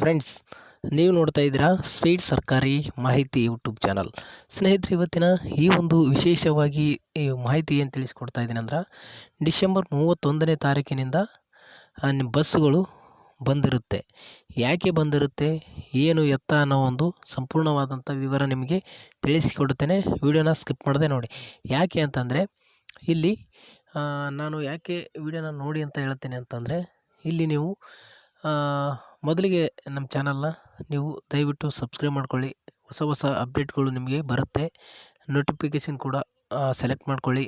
Friends, ನೀವು ನೋಡ್ತಾ ಇದ್ದೀರಾ ಸ್ವೀಟ್ ಸರ್ಕಾರಿ ಮಾಹಿತಿ ಯೂಟ್ಯೂಬ್ ಚಾನಲ್. ಸ್ನೇಹಿತರೆ, ಇವತ್ತಿನ ಈ ಒಂದು ವಿಶೇಷವಾಗಿ ಈ ಮಾಹಿತಿ ಏನು ತಿಳಿಸ್ಕೊಡ್ತಾ ಇದ್ದೀನಿ ಅಂದ್ರೆ, ಡಿಸೆಂಬರ್ ಮೂವತ್ತೊಂದನೇ ತಾರೀಕಿನಿಂದ ಬಸ್ಸುಗಳು ಬಂದಿರುತ್ತೆ. ಯಾಕೆ ಬಂದಿರುತ್ತೆ, ಏನು ಎತ್ತ ಅನ್ನೋ ಒಂದು ಸಂಪೂರ್ಣವಾದಂಥ ವಿವರ ನಿಮಗೆ ತಿಳಿಸಿಕೊಡುತ್ತೇನೆ. ವಿಡಿಯೋನ ಸ್ಕಿಪ್ ಮಾಡದೆ ನೋಡಿ. ಯಾಕೆ ಅಂತಂದರೆ, ಇಲ್ಲಿ ನಾನು ಯಾಕೆ ವಿಡಿಯೋನ ನೋಡಿ ಅಂತ ಹೇಳ್ತೇನೆ ಅಂತಂದರೆ, ಇಲ್ಲಿ ನೀವು ಮೊದಲಿಗೆ ನಮ್ಮ ಚಾನಲ್ನ ನೀವು ದಯವಿಟ್ಟು ಸಬ್ಸ್ಕ್ರೈಬ್ ಮಾಡ್ಕೊಳ್ಳಿ. ಹೊಸ ಹೊಸ ಅಪ್ಡೇಟ್ಗಳು ನಿಮಗೆ ಬರುತ್ತೆ. ನೋಟಿಫಿಕೇಷನ್ ಕೂಡ ಸೆಲೆಕ್ಟ್ ಮಾಡ್ಕೊಳ್ಳಿ.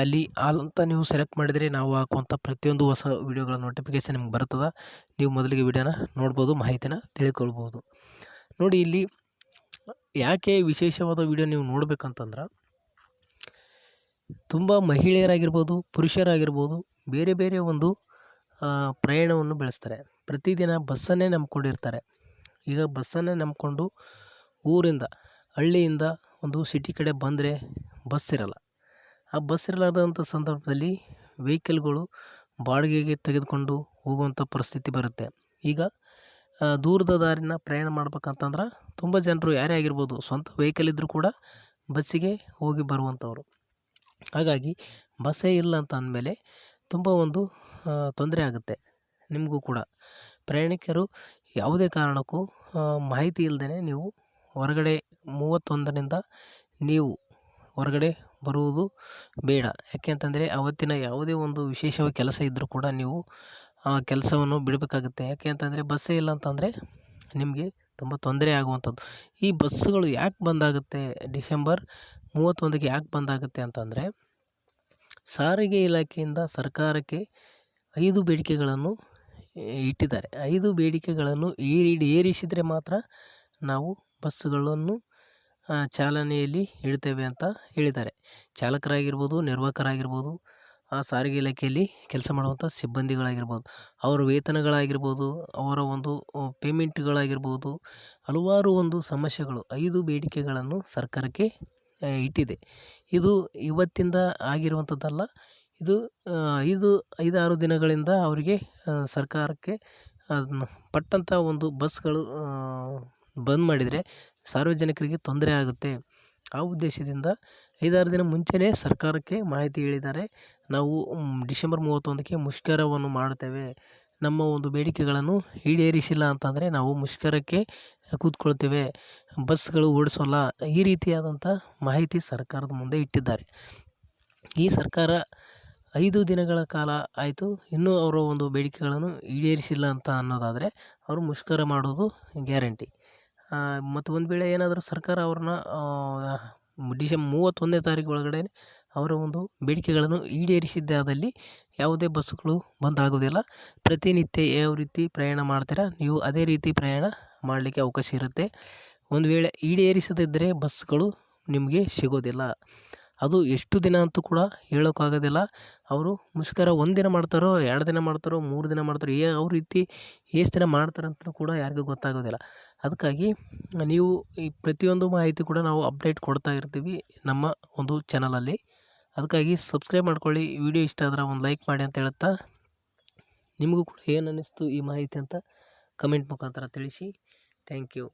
ಅಲ್ಲಿ ಅಂತ ನೀವು ಸೆಲೆಕ್ಟ್ ಮಾಡಿದರೆ ನಾವು ಹಾಕುವಂಥ ಪ್ರತಿಯೊಂದು ಹೊಸ ವೀಡಿಯೋಗಳ ನೋಟಿಫಿಕೇಷನ್ ನಿಮ್ಗೆ ಬರ್ತದೆ. ನೀವು ಮೊದಲಿಗೆ ವಿಡಿಯೋನ ನೋಡ್ಬೋದು, ಮಾಹಿತಿನ ತಿಳ್ಕೊಳ್ಬೋದು. ನೋಡಿ ಇಲ್ಲಿ ಯಾಕೆ ವಿಶೇಷವಾದ ವಿಡಿಯೋ ನೀವು ನೋಡಬೇಕಂತಂದ್ರೆ, ತುಂಬ ಮಹಿಳೆಯರಾಗಿರ್ಬೋದು, ಪುರುಷರಾಗಿರ್ಬೋದು, ಬೇರೆ ಬೇರೆ ಒಂದು ಪ್ರಯಾಣವನ್ನು ಬೆಳೆಸ್ತಾರೆ. ಪ್ರತಿದಿನ ಬಸ್ಸನ್ನೇ ನಂಬ್ಕೊಂಡಿರ್ತಾರೆ. ಈಗ ಬಸ್ಸನ್ನೇ ನಂಬಿಕೊಂಡು ಊರಿಂದ, ಹಳ್ಳಿಯಿಂದ ಒಂದು ಸಿಟಿ ಕಡೆ ಬಂದರೆ ಬಸ್ ಇರಲ್ಲ. ಆ ಬಸ್ ಇರಲಾರ್ದಂಥ ಸಂದರ್ಭದಲ್ಲಿ ವೆಹಿಕಲ್ಗಳು ಬಾಡಿಗೆಗೆ ತೆಗೆದುಕೊಂಡು ಹೋಗುವಂಥ ಪರಿಸ್ಥಿತಿ ಬರುತ್ತೆ. ಈಗ ದೂರದ ದಾರಿನ ಪ್ರಯಾಣ ಮಾಡ್ಬೇಕಂತಂದ್ರೆ ತುಂಬ ಜನರು ಯಾರೇ ಆಗಿರ್ಬೋದು ಸ್ವಂತ ವೆಹಿಕಲ್ ಇದ್ದರೂ ಕೂಡ ಬಸ್ಸಿಗೆ ಹೋಗಿ ಬರುವಂಥವ್ರು. ಹಾಗಾಗಿ ಬಸ್ಸೇ ಇಲ್ಲ ಅಂತ ಅಂದಮೇಲೆ ತುಂಬ ಒಂದು ತೊಂದರೆ ಆಗುತ್ತೆ. ನಿಮಗೂ ಕೂಡ. ಪ್ರಯಾಣಿಕರು ಯಾವುದೇ ಕಾರಣಕ್ಕೂ ಮಾಹಿತಿ ಇಲ್ಲದೇ ನೀವು ಹೊರಗಡೆ ಮೂವತ್ತೊಂದರಿಂದ ನೀವು ಹೊರಗಡೆ ಬರುವುದು ಬೇಡ. ಯಾಕೆ ಅಂತಂದರೆ ಅವತ್ತಿನ ಯಾವುದೇ ಒಂದು ವಿಶೇಷವಾದ ಕೆಲಸ ಇದ್ದರೂ ಕೂಡ ನೀವು, ಆ, ಕೆಲಸವನ್ನು ಬಿಡಬೇಕಾಗುತ್ತೆ. ಯಾಕೆ ಅಂತಂದರೆ ಬಸ್ಸೇ ಇಲ್ಲ ಅಂತಂದರೆ ನಿಮಗೆ ತುಂಬ ತೊಂದರೆ ಆಗುವಂಥದ್ದು. ಈ ಬಸ್ಸುಗಳು ಯಾಕೆ ಬಂದಾಗುತ್ತೆ ಡಿಸೆಂಬರ್ ಮೂವತ್ತೊಂದಕ್ಕೆ ಯಾಕೆ ಬಂದಾಗುತ್ತೆ ಅಂತಂದರೆ ಸಾರಿಗೆ ಇಲಾಖೆಯಿಂದ ಸರ್ಕಾರಕ್ಕೆ ಐದು ಬೇಡಿಕೆಗಳನ್ನು ಇಟ್ಟಿದ್ದಾರೆ. ಐದು ಬೇಡಿಕೆಗಳನ್ನು ಈಡಿ ಏರಿಸಿದರೆ ಮಾತ್ರ ನಾವು ಬಸ್ಸುಗಳನ್ನು ಚಾಲನೆಯಲ್ಲಿ ಇಡ್ತೇವೆ ಅಂತ ಹೇಳಿದ್ದಾರೆ. ಚಾಲಕರಾಗಿರ್ಬೋದು, ನಿರ್ವಾಹಕರಾಗಿರ್ಬೋದು, ಆ, ಸಾರಿಗೆ ಇಲಾಖೆಯಲ್ಲಿ ಕೆಲಸ ಮಾಡುವಂಥ ಸಿಬ್ಬಂದಿಗಳಾಗಿರ್ಬೋದು, ಅವರ ವೇತನಗಳಾಗಿರ್ಬೋದು, ಅವರ ಒಂದು ಪೇಮೆಂಟ್ಗಳಾಗಿರ್ಬೋದು ಹಲವಾರು ಒಂದು ಸಮಸ್ಯೆಗಳು ಐದು ಬೇಡಿಕೆಗಳನ್ನು ಸರ್ಕಾರಕ್ಕೆ ಇಟ್ಟಿದೆ. ಇದು ಇವತ್ತಿಂದ ಆಗಿರುವಂಥದ್ದಲ್ಲ, ಇದು ಐದು ಐದಾರು ದಿನಗಳಿಂದ ಅವರಿಗೆ ಸರ್ಕಾರಕ್ಕೆ ಅದನ್ನು ಪಟ್ಟಂಥ ಒಂದು ಬಸ್ಗಳು ಬಂದ್ ಮಾಡಿದರೆ ಸಾರ್ವಜನಿಕರಿಗೆ ತೊಂದರೆ ಆಗುತ್ತೆ. ಆ ಉದ್ದೇಶದಿಂದ ಐದಾರು ದಿನ ಮುಂಚೆನೇ ಸರ್ಕಾರಕ್ಕೆ ಮಾಹಿತಿ ಹೇಳಿದ್ದಾರೆ. ನಾವು ಡಿಸೆಂಬರ್ ಮೂವತ್ತೊಂದಕ್ಕೆ ಮುಷ್ಕರವನ್ನು ಮಾಡುತ್ತೇವೆ. ನಮ್ಮ ಒಂದು ಬೇಡಿಕೆಗಳನ್ನು ಈಡೇರಿಸಿಲ್ಲ ಅಂತಂದರೆ ನಾವು ಮುಷ್ಕರಕ್ಕೆ ಕೂತ್ಕೊಳ್ತೇವೆ. ಬಸ್ಗಳು ಓಡಿಸೋಲ್ಲ. ಈ ರೀತಿಯಾದಂಥ ಮಾಹಿತಿ ಸರ್ಕಾರದ ಮುಂದೆ ಇಟ್ಟಿದ್ದಾರೆ. ಈ ಸರ್ಕಾರ ಐದು ದಿನಗಳ ಕಾಲ ಆಯಿತು. ಇನ್ನೂ ಅವರ ಒಂದು ಬೇಡಿಕೆಗಳನ್ನು ಈಡೇರಿಸಿಲ್ಲ ಅಂತ ಅನ್ನೋದಾದರೆ ಅವರು ಮುಷ್ಕರ ಮಾಡೋದು ಗ್ಯಾರಂಟಿ. ಮತ್ತು ಒಂದು ವೇಳೆ ಏನಾದರೂ ಸರ್ಕಾರ ಅವ್ರನ್ನ ಡಿಸೆಂಬರ್ ಮೂವತ್ತೊಂದನೇ ತಾರೀಕು ಒಳಗಡೆ ಅವರ ಒಂದು ಬೇಡಿಕೆಗಳನ್ನು ಈಡೇರಿಸಿದ್ದಾದಲ್ಲಿ ಯಾವುದೇ ಬಸ್ಸುಗಳು ಬಂದ್ ಆಗೋದಿಲ್ಲ. ಪ್ರತಿನಿತ್ಯ ಯಾವ ರೀತಿ ಪ್ರಯಾಣ ಮಾಡ್ತೀರಾ? ನೀವು ಅದೇ ರೀತಿ ಪ್ರಯಾಣ ಮಾಡಲಿಕ್ಕೆ ಅವಕಾಶ ಇರುತ್ತೆ. ಒಂದು ವೇಳೆ ಈಡೇರಿಸದಿದ್ದರೆ ಬಸ್ಗಳು ನಿಮಗೆ ಸಿಗೋದಿಲ್ಲ. ಅದು ಎಷ್ಟು ದಿನ ಅಂತೂ ಕೂಡ ಹೇಳೋಕ್ಕಾಗೋದಿಲ್ಲ. ಅವರು ಮುಷ್ಕರ ಒಂದಿನ ಮಾಡ್ತಾರೋ, ಎರಡು ದಿನ ಮಾಡ್ತಾರೋ, ಮೂರು ದಿನ ಮಾಡ್ತಾರೋ, ಏ ಯಾವ ರೀತಿ ಎಷ್ಟು ದಿನ ಮಾಡ್ತಾರಂತಲೂ ಕೂಡ ಯಾರಿಗೂ ಗೊತ್ತಾಗೋದಿಲ್ಲ. ಅದಕ್ಕಾಗಿ ನೀವು ಈ ಪ್ರತಿಯೊಂದು ಮಾಹಿತಿ ಕೂಡ ನಾವು ಅಪ್ಡೇಟ್ ಕೊಡ್ತಾ ಇರ್ತೀವಿ ನಮ್ಮ ಒಂದು ಚಾನಲಲ್ಲಿ. ಅದಕ್ಕಾಗಿ ಸಬ್ಸ್ಕ್ರೈಬ್ ಮಾಡ್ಕೊಳ್ಳಿ. ವಿಡಿಯೋ ಇಷ್ಟ ಆದ್ರೆ ಒಂದು ಲೈಕ್ ಮಾಡಿ ಅಂತ ಹೇಳುತ್ತಾ. ನಿಮಗೂ ಕೂಡ ಏನು ಅನ್ನಿಸ್ತು ಈ ಮಾಹಿತಿ ಅಂತ ಕಮೆಂಟ್ ಮುಖಾಂತರ ತಿಳಿಸಿ. Thank you